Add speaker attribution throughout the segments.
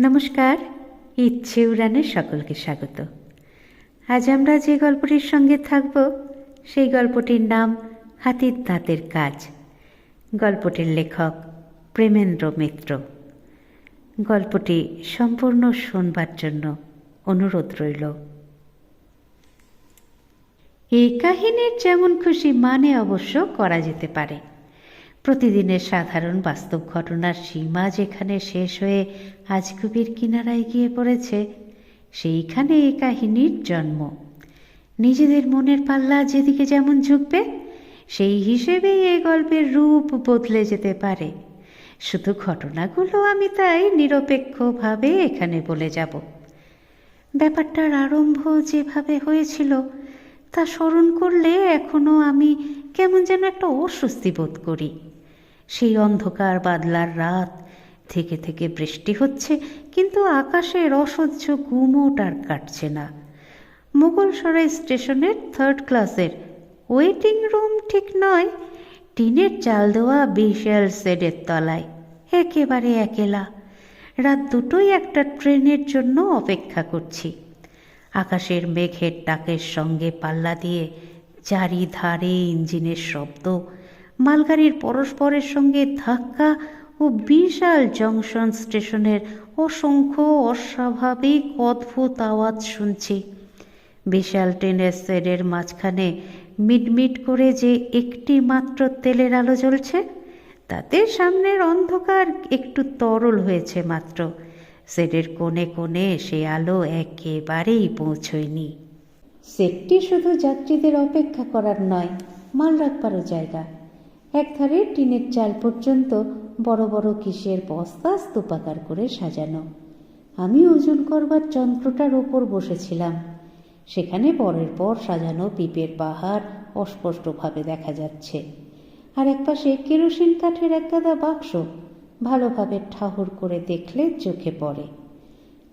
Speaker 1: নমস্কার, ইচ্ছে উড়ানে সকলকে স্বাগত। আজ আমরা যে গল্পটির সঙ্গে থাকব, সেই গল্পটির নাম হাতির দাঁতের কাজ। গল্পটির লেখক প্রেমেন্দ্র মিত্র। গল্পটি সম্পূর্ণ শোনবার জন্য অনুরোধ রইল। এই কাহিনীর যেমন খুশি মানে অবশ্য করা যেতে পারে। প্রতিদিনের সাধারণ বাস্তব ঘটনার সীমা যেখানে শেষ হয়ে আজগুবির কিনারায় গিয়ে পড়েছে, সেইখানে এই কাহিনীর জন্ম। নিজেদের মনের পাল্লা যেদিকে যেমন ঝুঁকবে, সেই হিসেবেই এই গল্পের রূপ বদলে যেতে পারে। শুধু ঘটনাগুলো আমি তাই নিরপেক্ষভাবে এখানে বলে যাব। ব্যাপারটার আরম্ভ যেভাবে হয়েছিল, তা স্মরণ করলে এখনও আমি কেমন যেন একটা অস্বস্তি বোধ করি। সেই অন্ধকার বাদলার রাত। থেকে থেকে বৃষ্টি হচ্ছে, কিন্তু আকাশের অসহ্য গুমোট আর কাটছে না। মুঘলসরাই স্টেশনের থার্ড ক্লাসের ওয়েটিং রুম ঠিক নয়, টিনের চাল দেওয়া বিশাল সেডের তলায়, একেবারে একেলা। রাত দুটোই একটা ট্রেনের জন্য অপেক্ষা করছি। আকাশের মেঘের ডাকের সঙ্গে পাল্লা দিয়ে, চারিধারে ইঞ্জিনের শব্দ মালগাড়ির পরস্পরের সঙ্গে ধাক্কা ও বিশাল জংশন স্টেশনের অসংখ্য অস্বাভাবিক অদ্ভুত আওয়াজ শুনছি। বিশাল ট্রেনের সেডের মাঝখানে মিটমিট করে যে একটি মাত্র তেলের আলো জ্বলছে, তাতে সামনের অন্ধকার একটু তরল হয়েছে মাত্র। সেডের কোণে কোণে সে আলো একেবারেই পৌঁছয়নি। সেটটি শুধু যাত্রীদের অপেক্ষা করার নয় মাল রাখবারও জায়গা। একধারে টিনের চাল পর্যন্ত বড় বড় কিসের বস্তা স্তূপাকার করে সাজানো। আমি ওজন করবার যন্ত্রটার ওপর বসেছিলাম। সেখানে পরের পর সাজানো পিপের পাহাড় অস্পষ্টভাবে দেখা যাচ্ছে। আর একপাশে কেরোসিন কাঠের একগাদা বাক্স ভালোভাবে ঠাহুর করে দেখলে চোখে পড়ে।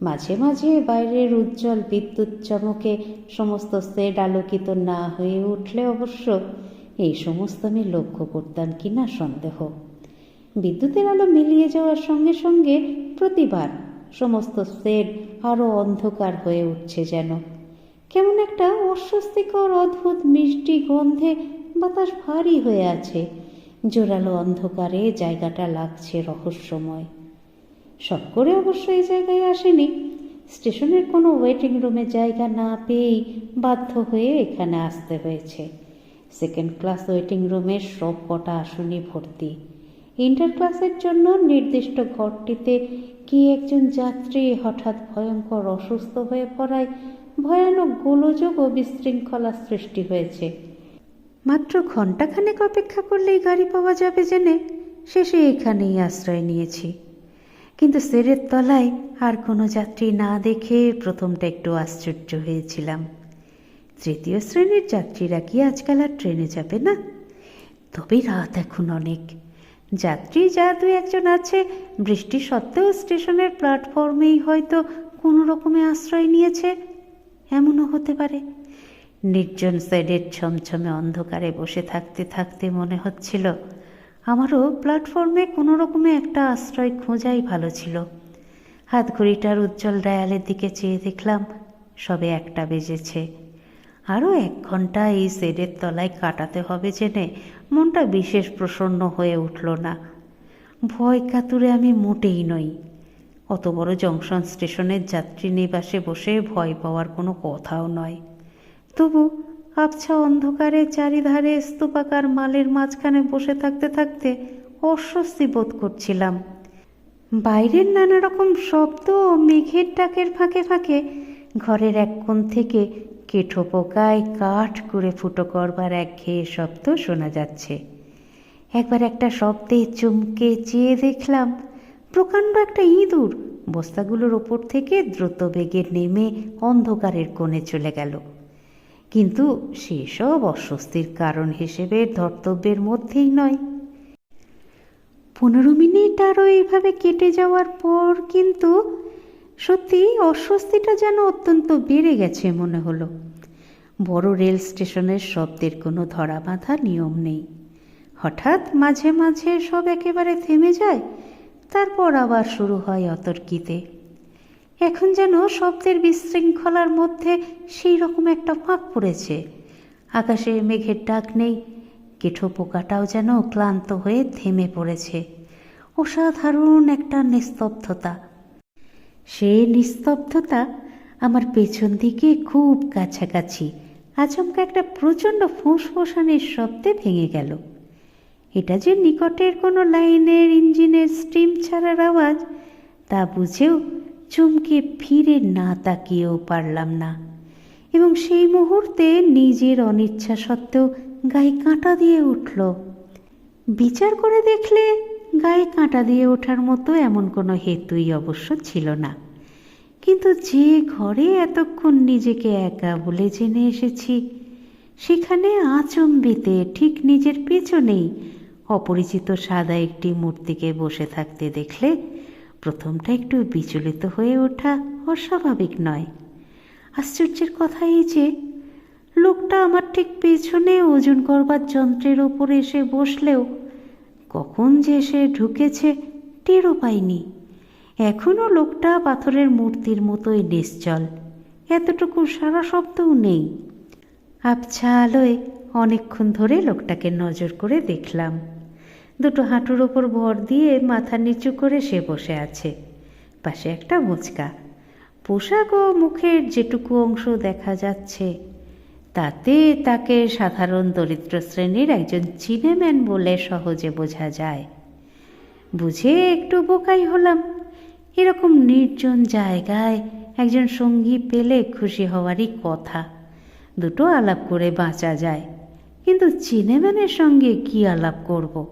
Speaker 1: মাঝে মাঝে বাইরের উজ্জ্বল বিদ্যুৎ চমকে সমস্ত সেড আলোকিত না হয়ে উঠলে অবশ্য এই সমস্ত আমি লক্ষ্য করতাম কিনা সন্দেহ। বিদ্যুতের আলো মিলিয়ে যাওয়ার সঙ্গে সঙ্গে প্রতিবার সমস্ত সেট আরও অন্ধকার হয়ে উঠছে যেন। কেমন একটা অস্বস্তিকর, অদ্ভুত, মিষ্টি গন্ধে বাতাস ভারী হয়ে আছে। জোরালো অন্ধকারে জায়গাটা লাগছে রহস্যময়। সব করে অবশ্য এই জায়গায় আসেনি। স্টেশনের কোনো ওয়েটিং রুমে জায়গা না পেয়েই বাধ্য হয়ে এখানে আসতে হয়েছে। সেকেন্ড ক্লাস ওয়েটিং রুমের সব কটা আসনই ভর্তি। ইন্টার ক্লাসের জন্য নির্দিষ্ট ঘরটিতে কি একজন যাত্রী হঠাৎ ভয়ঙ্কর অসুস্থ হয়ে পড়ায়, ভয়ানক গোলযোগ ও বিশৃঙ্খলা সৃষ্টি হয়েছে। মাত্র ঘণ্টাখানেক অপেক্ষা করলেই গাড়ি পাওয়া যাবে জেনে শেষে এখানেই আশ্রয় নিয়েছি। কিন্তু সেরের তলায় আর কোনো যাত্রী না দেখে প্রথমটা একটু আশ্চর্য হয়েছিলাম। তৃতীয় শ্রেণির যাত্রীরা কি আজকাল আর ট্রেনে যাবে না? তবে রাত এখন অনেক। যাত্রী যা দু একজন আছে, বৃষ্টি সত্ত্বেও স্টেশনের প্ল্যাটফর্মেই হয়তো কোনো রকমে আশ্রয় নিয়েছে। এমনও হতে পারে। নির্জন সাইডের ছমছমে অন্ধকারে বসে থাকতে থাকতে মনে হচ্ছিল, আমারও প্ল্যাটফর্মে কোনো রকমে একটা আশ্রয় খোঁজাই ভালো ছিল। হাত ঘড়িটার উজ্জ্বল ডায়ালের দিকে চেয়ে দেখলাম, সবে একটা বেজেছে। আরও এক ঘণ্টা এই সেডের তলায় কাটাতে হবে জেনে মনটা বিশেষ প্রসন্ন হয়ে উঠল না। ভয় কাতুরে আমি মোটেই নই। অত বড় জংশন স্টেশনের যাত্রী নিবাসে বসে ভয় পাওয়ার কোনো কথাও নয়। তবু আবছা অন্ধকারে চারিধারে স্তূপাকার মালের মাঝখানে বসে থাকতে থাকতে অস্বস্তি বোধ করছিলাম। বাইরের নানা রকম শব্দ ও মেঘের ডাকের ফাঁকে ফাঁকে ঘরের এক কোণ থেকে কেঠো পোকায় কাঠ করে ফুটো করবার একঘেয়ে শব্দ শোনা যাচ্ছে। একবার একটা শব্দে চমকে চেয়ে দেখলাম, প্রকাণ্ড একটা ইঁদুর বস্তাগুলোর ওপর থেকে দ্রুত বেগে নেমে অন্ধকারের কোণে চলে গেল। কিন্তু সেসব অস্বস্তির কারণ হিসেবে ধর্তব্যের মধ্যেই নয়। পনেরো মিনিট আরও এইভাবে কেটে যাওয়ার পর কিন্তু সত্যি অস্বস্তিটা যেন অত্যন্ত বেড়ে গেছে মনে হলো। বড় রেল স্টেশনের শব্দের কোনো ধরা বাঁধা নিয়ম নেই। হঠাৎ মাঝে মাঝে সব একেবারে থেমে যায়, তারপর আবার শুরু হয় অতর্কিতে। এখন যেন শব্দের বিশৃঙ্খলার মধ্যে সেই রকম একটা ফাঁক পড়েছে। আকাশে মেঘের ডাক নেই, কেঠো পোকাটাও যেন ক্লান্ত হয়ে থেমে পড়েছে। অসাধারণ একটা নিস্তব্ধতা। সে নিস্তব্ধতা আমার পেছন দিকে খুব কাছাকাছি। আচমকা একটা প্রচণ্ড ফোঁস শব্দে ভেঙে গেল। এটা যে নিকটের কোনো লাইনের ইঞ্জিনের স্টিম ছাড়ার আওয়াজ, তা বুঝেও চমকে ফিরে না তাকিয়েও পারলাম না। এবং সেই মুহূর্তে নিজের অনিচ্ছা সত্ত্বেও গায়ে কাঁটা দিয়ে উঠল। বিচার করে দেখলে গায়ে কাঁটা দিয়ে ওঠার মতো এমন কোনো হেতুই অবশ্য ছিল না। কিন্তু যে ঘরে এতক্ষণ নিজেকে একা বলে জেনে এসেছি, সেখানে আচম্বিতে ঠিক নিজের পেছনেই অপরিচিত সাদা একটি মূর্তিকে বসে থাকতে দেখলে প্রথমটা একটু বিচলিত হয়ে ওঠা অস্বাভাবিক নয়। আশ্চর্যের কথা এই যে, লোকটা আমার ঠিক পেছনে ওজন করবার যন্ত্রের ওপরে এসে বসলেও কখন যে সে ঢুকেছে টেরও পাইনি। এখনও লোকটা পাথরের মূর্তির মতোই নিশ্চল। এতটুকু সারা শব্দও নেই। আবছা আলোয় অনেকক্ষণ ধরে লোকটাকে নজর করে দেখলাম। দুটো হাঁটুর ওপর ভর দিয়ে মাথা নিচু করে সে বসে আছে। পাশে একটা মুচকা। পোশাক ও মুখের যেটুকু অংশ দেখা যাচ্ছে তাতে তাকে সাধারণ দরিদ্র শ্রেণির একজন চিনেম্যান বলে সহজে বোঝা যায়। বুঝে একটু বোকাই হলাম। এরকম নির্জন জায়গায় একজন সঙ্গী পেলে খুশি হওয়ারই কথা। দুটো আলাপ করে বাঁচা যায়। কিন্তু চিনেম্যানের সঙ্গে কি আলাপ করব?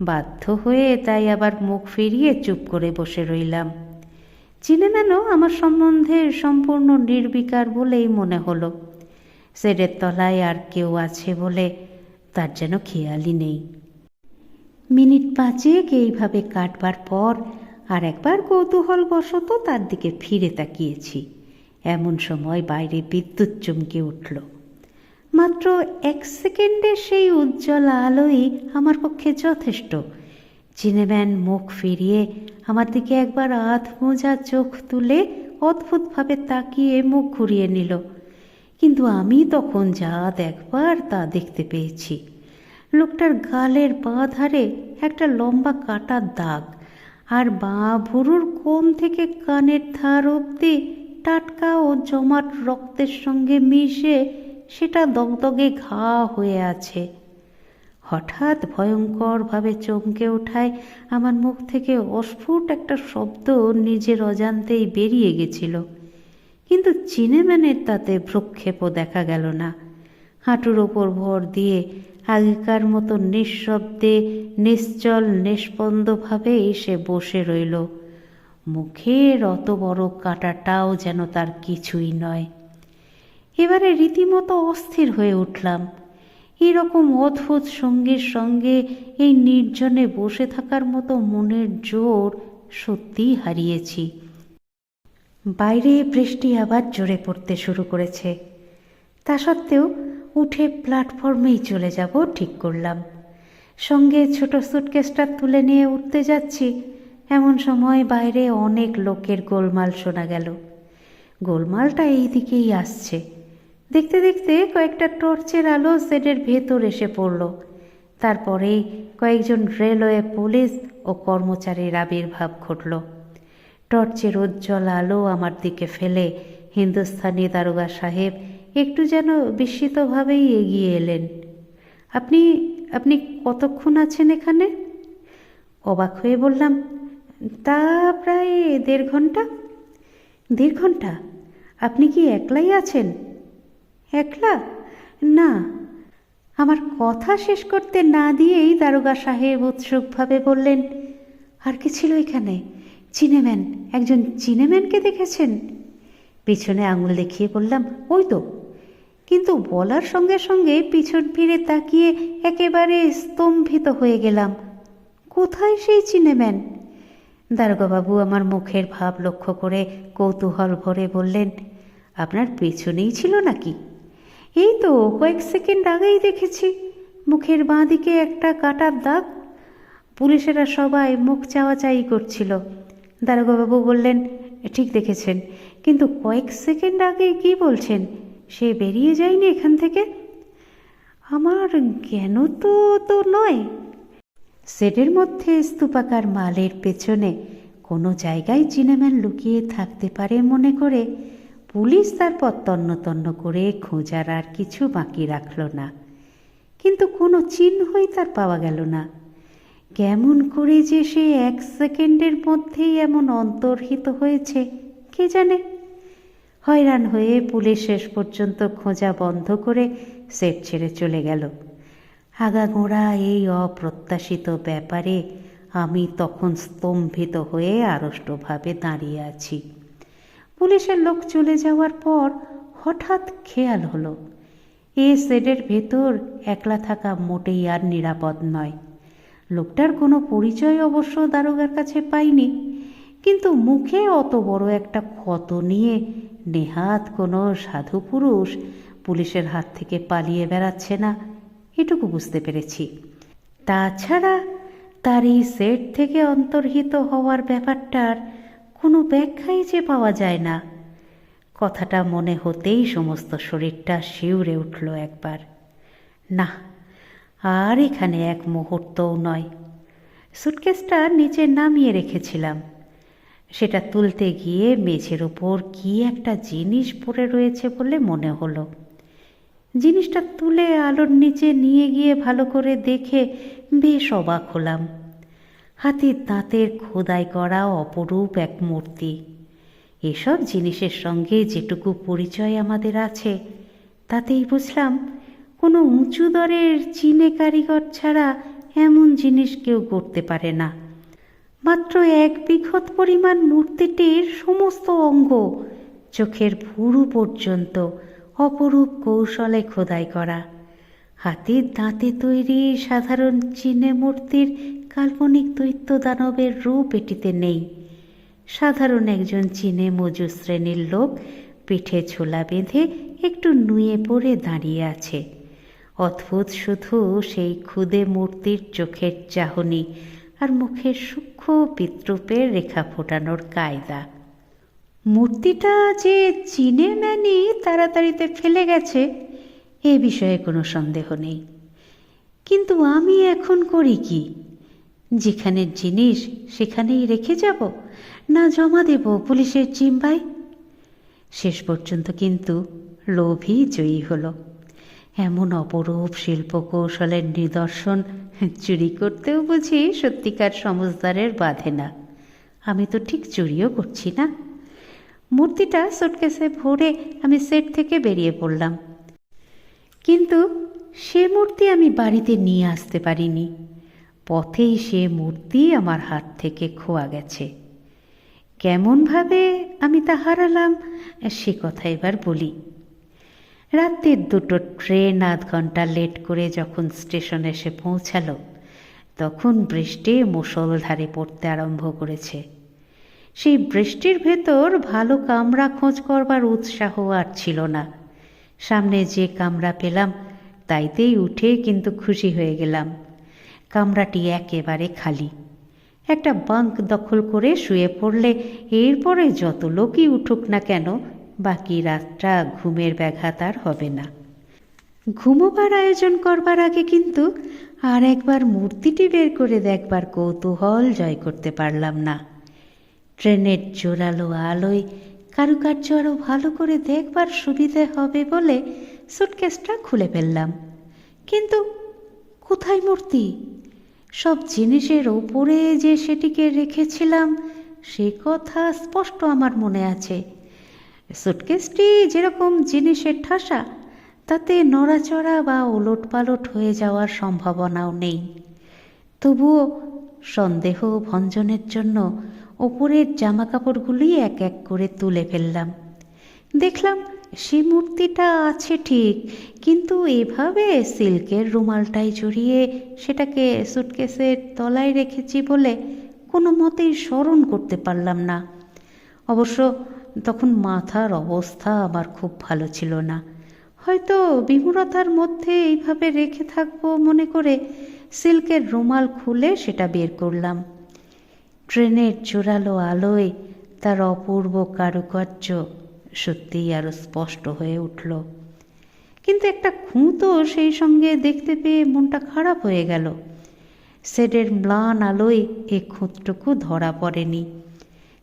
Speaker 1: বাধ্য হয়ে তাই আবার মুখ ফিরিয়ে চুপ করে বসে রইলাম। চিনেম্যানও আমার সম্বন্ধে সম্পূর্ণ নির্বিকার বলেই মনে হলো। সেডের তলায় আর কেউ আছে বলে তার যেন খেয়ালই নেই। মিনিট পাঁচেক এইভাবে কাটবার পর আর একবার কৌতূহল কৌতূহলবশত তার দিকে ফিরে তাকিয়েছি। এমন সময় বাইরে বিদ্যুৎ চমকে উঠল। মাত্র এক সেকেন্ডে সেই উজ্জ্বল আলোই আমার পক্ষে যথেষ্ট। চিনেম্যান মুখ ফিরিয়ে আমার দিকে একবার আধ মোজা চোখ তুলে অদ্ভুতভাবে তাকিয়ে মুখ ঘুরিয়ে নিল। কিন্তু আমি তখন যা দেখবার তা দেখতে পেয়েছি। লোকটার গালের বাঁ ধারে একটা লম্বা কাটার দাগ আর বাঁ ভুরুর কোণ থেকে কানের ধার অবধি টাটকা ও জমাট রক্তের সঙ্গে মিশে সেটা দগদগে ঘা হয়ে আছে। হঠাৎ ভয়ঙ্করভাবে চমকে ওঠায় আমার মুখ থেকে অস্ফুট একটা শব্দ নিজের অজান্তেই বেরিয়ে গেছিল। কিন্তু চিনেম্যানের তাতে ভ্রক্ষেপও দেখা গেল না। হাঁটুর ওপর ভর দিয়ে আগেকার মতো নিঃশব্দে, নিশ্চল, নিষ্পন্দভাবে এসে বসে রইল। মুখের অত বড় কাঁটাটাও যেন তার কিছুই নয়। এবারে রীতিমতো অস্থির হয়ে উঠলাম। এরকম অদ্ভুত সঙ্গীর সঙ্গে এই নির্জনে বসে থাকার মতো মনের জোর সত্যিই হারিয়েছি। বাইরে বৃষ্টি আবার জোরে পড়তে শুরু করেছে। তা সত্ত্বেও উঠে প্ল্যাটফর্মেই চলে যাব ঠিক করলাম। সঙ্গে ছোট সুটকেসটা তুলে নিয়ে উঠতে যাচ্ছি। এমন সময় বাইরে অনেক লোকের গোলমাল শোনা গেল। গোলমালটা এই দিকেই আসছে। দেখতে দেখতে কয়েকটা টর্চের আলো সেটের ভেতর এসে পড়ল। তারপরেই কয়েকজন রেলওয়ে পুলিশ ও কর্মচারীর আবির্ভাব ঘটল। টর্চের উজ্জ্বল আলো আমার দিকে ফেলে। হিন্দুস্থানি দারোগা সাহেব একটু যেন বিস্মিতভাবেই এগিয়ে এলেন। আপনি আপনি কতক্ষণ আছেন এখানে? অবাক হয়ে বললাম, তা প্রায় দেড় ঘণ্টা। দেড় ঘণ্টা? আপনি কি একলাই আছেন? একলা? না। আমার কথা শেষ করতে না দিয়েই দারোগা সাহেব উৎসুকভাবে বললেন, আর কি ছিল এখানে? চিনেম্যান, একজন চিনেম্যানকে দেখেছেন? পিছনে আঙুল দেখিয়ে বললাম, ওই তো। কিন্তু বলার সঙ্গে সঙ্গে পিছন ফিরে তাকিয়ে একেবারে স্তম্ভিত হয়ে গেলাম। কোথায় সেই চিনেম্যান? দারোগাবাবু আমার মুখের ভাব লক্ষ্য করে কৌতূহল ভরে বললেন, আপনার পেছনেই ছিল নাকি? এই তো, কয়েক সেকেন্ড আগেই দেখেছি। মুখের বাঁ দিকে একটা কাটার দাগ। পুলিশেরা সবাই মুখ চাওয়াচাই করছিল। দারোগাবাবু বললেন, ঠিক দেখেছেন। কিন্তু কয়েক সেকেন্ড আগে কি বলছেন? সে বেরিয়ে যায়নি এখান থেকে? আমার জ্ঞান তো তো নয়। সেটের মধ্যে স্তূপাকার মালের পেছনে কোনো জায়গায় চিনেম্যান লুকিয়ে থাকতে পারে মনে করে পুলিশ তারপর তন্ন তন্ন করে খোঁজার আর কিছু বাকি রাখল না। কিন্তু কোনো চিহ্নই তার পাওয়া গেল না। কেমন করে যে সে এক সেকেন্ডের মধ্যেই এমন অন্তর্হিত হয়েছে, কে জানে? হয়রান হয়ে পুলিশ শেষ পর্যন্ত খোঁজা বন্ধ করে সেট ছেড়ে চলে গেল। আগাগোড়া এই অপ্রত্যাশিত ব্যাপারে আমি তখন স্তম্ভিত হয়ে আড়ষ্টভাবে দাঁড়িয়ে আছি। পুলিশের লোক চলে যাওয়ার পর হঠাৎ খেয়াল হলো। এ সেডের ভেতর একলা থাকা মোটেই আর নিরাপদ নয়। লোকটার কোনো পরিচয় অবশ্য দারোগার কাছে পাইনি, কিন্তু মুখে অত বড় একটা ক্ষত নিয়ে নেহাত কোনো সাধু পুরুষ পুলিশের হাত থেকে পালিয়ে বেড়াচ্ছে না, এটুকু বুঝতে পেরেছি। তাছাড়া তার এই সেট থেকে অন্তর্হিত হওয়ার ব্যাপারটার কোনো ব্যাখ্যাই যে পাওয়া যায় না। কথাটা মনে হতেই সমস্ত শরীরটা শিউরে উঠল একবার। না আর এখানে এক মুহূর্তও নয়। সুটকেসটা নিচে নামিয়ে রেখেছিলাম। সেটা তুলতে গিয়ে মেঝের ওপর কি একটা জিনিস পড়ে রয়েছে বলে মনে হলো। জিনিসটা তুলে আলোর নিচে নিয়ে গিয়ে ভালো করে দেখে বেশ অবাক হলাম। হাতির দাঁতের খোদাই করা অপরূপ এক মূর্তি। এসব জিনিসের সঙ্গে যেটুকু পরিচয় আমাদের আছে, তাতেই বুঝলাম কোনো উঁচু দরের চীনে কারিগর ছাড়া এমন জিনিস কেউ করতে পারে না। মাত্র এক বিঘত পরিমাণ মূর্তিটির সমস্ত অঙ্গ চোখের ভুরু পর্যন্ত অপরূপ কৌশলে খোদাই করা। হাতির দাঁতে তৈরি সাধারণ চীনে মূর্তির কাল্পনিক দৈত্য দানবের রূপ এটিতে নেই। সাধারণ একজন চীনে মজু শ্রেণির লোক পিঠে ছোলা বেঁধে একটু নুয়ে পড়ে দাঁড়িয়ে আছে। অদ্ভুত শুধু সেই ক্ষুদে মূর্তির চোখের চাহনি আর মুখের সূক্ষ্ম বিদ্রুপের রেখা ফোটানোর কায়দা। মূর্তিটা যে চীনে ম্যানি তাড়াতাড়িতে ফেলে গেছে, এ বিষয়ে কোনো সন্দেহ নেই। কিন্তু আমি এখন করি কি? যেখানের জিনিস, সেখানেই রেখে যাব না জমা দেব পুলিশের চিম্বাই শেষ পর্যন্ত কিন্তু লোভই জয়ী হলো। এমন অপরূপ শিল্প কৌশলের নিদর্শন চুরি করতেও বুঝি সত্যিকার সমজদারের বাধে না। আমি তো ঠিক চুরিও করছি না। মূর্তিটা সুটকেসে ভরে আমি সেট থেকে বেরিয়ে পড়লাম। কিন্তু সে মূর্তি আমি বাড়িতে নিয়ে আসতে পারিনি। পথেই সে মূর্তি আমার হাত থেকে খোয়া গেছে। কেমনভাবে আমি তা হারালাম, সে কথা এবার বলি। রাতের দুটো ট্রেন আধ ঘণ্টা লেট করে যখন স্টেশনে এসে পৌঁছালো, তখন বৃষ্টি মুষলধারে পড়তে আরম্ভ করেছে। সেই বৃষ্টির ভেতর ভালো কামরা খোঁজ করবার উৎসাহ আর ছিল না। সামনে যে কামরা পেলাম, তাইতেই উঠে কিন্তু খুশি হয়ে গেলাম। কামরাটি একেবারে খালি। একটা বাঙ্ক দখল করে শুয়ে পড়লে এরপরে যত লোকই উঠুক না কেন বাকি রাতটা ঘুমের ব্যাঘাত আর হবে না। ঘুমোবার আয়োজন করবার আগে কিন্তু আর একবার মূর্তিটি বের করে দেখবার কৌতূহল জয় করতে পারলাম না। ট্রেনের জোরালো আলোয় কারুকার্য আরও ভালো করে দেখবার সুবিধে হবে বলে সুটকেসটা খুলে ফেললাম। কিন্তু কোথায় মূর্তি? সব জিনিসের ওপরে যে সেটিকে রেখেছিলাম, সে কথা স্পষ্ট আমার মনে আছে। সুটকেসটি যেরকম জিনিসের ঠাসা, তাতে নড়াচড়া বা ওলট পালট হয়ে যাওয়ার সম্ভাবনাও নেই। তবুও সন্দেহ ভঞ্জনের জন্য ওপরের জামা কাপড়গুলি এক এক করে তুলে ফেললাম। দেখলাম সে মূর্তিটা আছে ঠিক, কিন্তু এভাবে সিল্কের রুমালটাই জড়িয়ে সেটাকে সুটকেসের তলায় রেখেছি বলে কোনো মতেই স্মরণ করতে পারলাম না। অবশ্য তখন মাথার অবস্থা আমার খুব ভালো ছিল না। হয়তো বিমূরতার মধ্যে এইভাবে রেখে থাকব মনে করে সিল্কের রুমাল খুলে সেটা বের করলাম। ট্রেনের জোরালো আলোয় তার অপূর্ব কারুকার্য সত্যিই আরও স্পষ্ট হয়ে উঠল। কিন্তু একটা খুঁতো সেই সঙ্গে দেখতে পেয়ে মনটা খারাপ হয়ে গেল। সেডের ম্লান আলোয় এ খুঁতটুকু ধরা পড়েনি।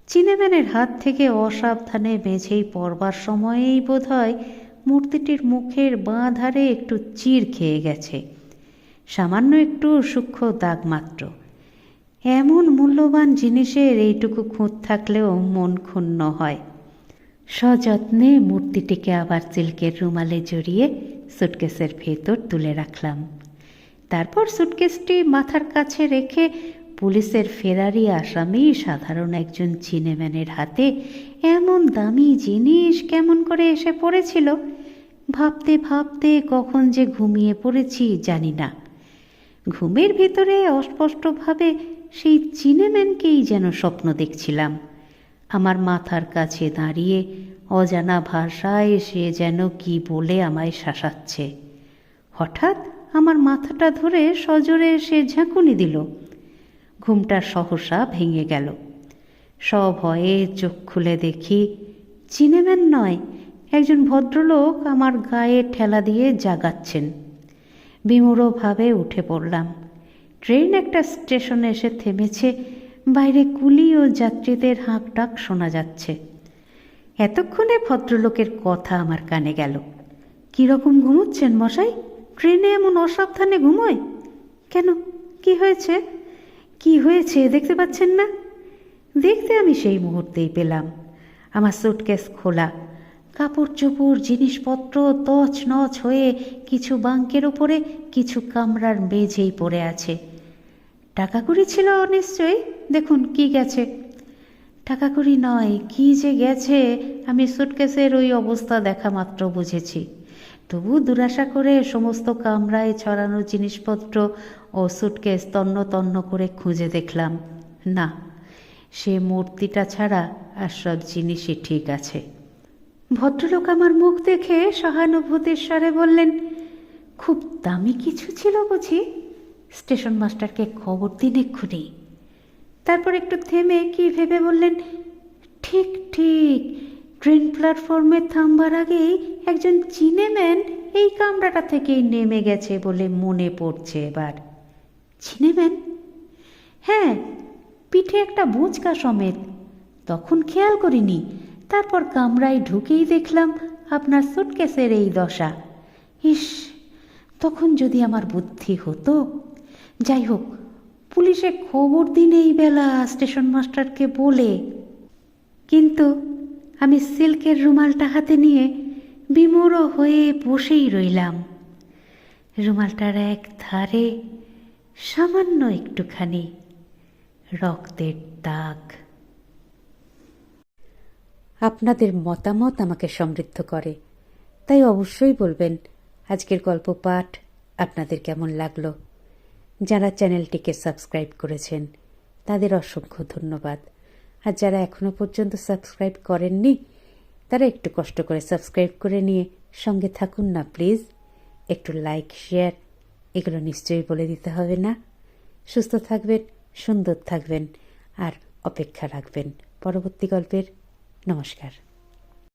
Speaker 1: চিনেম্যানের হাত থেকে অসাবধানে বেঝেই পড়বার সময়েই বোধহয় মূর্তিটির মুখের বাঁ ধারে একটু চির খেয়ে গেছে। সামান্য একটু সূক্ষ্ম দাগ মাত্র। এমন মূল্যবান জিনিসের এইটুকু খুঁত থাকলেও মন ক্ষুণ্ণ হয়। সযত্নে মূর্তিটিকে আবার সিল্কের রুমালে জড়িয়ে সুটকেসের ভেতর তুলে রাখলাম। তারপর সুটকেসটি মাথার কাছে রেখে পুলিশের ফেরারি আসামি সাধারণ একজন চিনেম্যানের হাতে এমন দামি জিনিস কেমন করে এসে পড়েছিল? ভাবতে ভাবতে কখন যে ঘুমিয়ে পড়েছি জানি না। ঘুমের ভিতরে অস্পষ্টভাবে সেই চিনেম্যানকেই যেন স্বপ্ন দেখছিলাম। আমার মাথার কাছে দাঁড়িয়ে অজানা ভাষায় সে যেন কি বলে আমায় শাসাচ্ছে। হঠাৎ আমার মাথাটা ধরে সজোরে সে ঝাঁকুনি দিল। ঘুমটা সহসা ভেঙে গেল। সভয়ে চোখ খুলে দেখি চিনেবেন নয়, একজন ভদ্রলোক আমার গায়ে ঠেলা দিয়ে জাগাচ্ছেন। বিমূঢ়ভাবে উঠে পড়লাম। ট্রেন একটা স্টেশনে এসে থেমেছে, বাইরে কুলি ও যাত্রীদের হাঁক ডাক শোনা যাচ্ছে। এতক্ষণে ভদ্রলোকের কথা আমার কানে গেল। কীরকম ঘুমোচ্ছেন মশাই? ট্রেনে এমন অসাবধানে ঘুমোয়? কেন? কি হয়েছে? কি হয়েছে দেখতে পাচ্ছেন না? দেখতে আমি সেই মুহূর্তেই পেলাম। আমার সুটকেস খোলা। কাপড় চোপড় জিনিসপত্র তছ নছ হয়ে কিছু বাঙ্কের ওপরে, কিছু কামরার মেঝেই পড়ে আছে। টাকা কুড়ি ছিল নিশ্চয়ই? দেখুন কি গেছে। টাকা কুড়ি নয়, কি যে গেছে, আমি সুটকেসের ওই অবস্থা দেখা মাত্র বুঝেছি। তবু দুরাশা করে সমস্ত কামরায় ছড়ানো জিনিসপত্র ও সুটকেস তন্ন তন্ন করে খুঁজে দেখলাম। না, সে মূর্তিটা ছাড়া আর সব জিনিসই ঠিক আছে। ভদ্রলোক আমার মুখ দেখে সহানুভূতির স্বরে বললেন, খুব দামি কিছু ছিল বুঝি? স্টেশন মাস্টারকে খবর দিন এক্ষুনি। তারপর একটু থেমে কি ভেবে বললেন, ঠিক ঠিক, ট্রেন প্ল্যাটফর্মে থামবার আগেই একজন চিনেম্যান এই কামরাটা থেকেই নেমে গেছে বলে মনে পড়ছে এবার। চিনেম্যান হ্যাঁ পিঠে একটা বুচকা সমেত। তখন খেয়াল করিনি, তারপর কামরায় ঢুকেই দেখলাম আপনার সুটকেসের এই দশা। ইস, তখন যদি আমার বুদ্ধি হতো। যাই হোক, পুলিশে খবর দিন এই বেলা, স্টেশন মাস্টারকে বলে। কিন্তু আমি সিল্কের রুমালটা হাতে নিয়ে বিমূঢ় হয়ে বসেই রইলাম। রুমালটার এক ধারে সামান্য একটুখানি রক্তের দাগ। আপনাদের মতামত আমাকে সমৃদ্ধ করে। তাই অবশ্যই বলবেন, আজকের গল্প পাঠ আপনাদের কেমন লাগল? যারা চ্যানেলটিকে সাবস্ক্রাইব করেছেন, তাদের অসংখ্য ধন্যবাদ। আর যারা এখনও পর্যন্ত সাবস্ক্রাইব করেননি, তারা একটু কষ্ট করে সাবস্ক্রাইব করে নিয়ে সঙ্গে থাকুন না, প্লিজ। একটু লাইক, শেয়ার এগুলো নিশ্চয়ই বলে দিতে হবে না। সুস্থ থাকবেন, সুন্দর থাকবেন, আর অপেক্ষা রাখবেন। পরবর্তী গল্পের নমস্কার।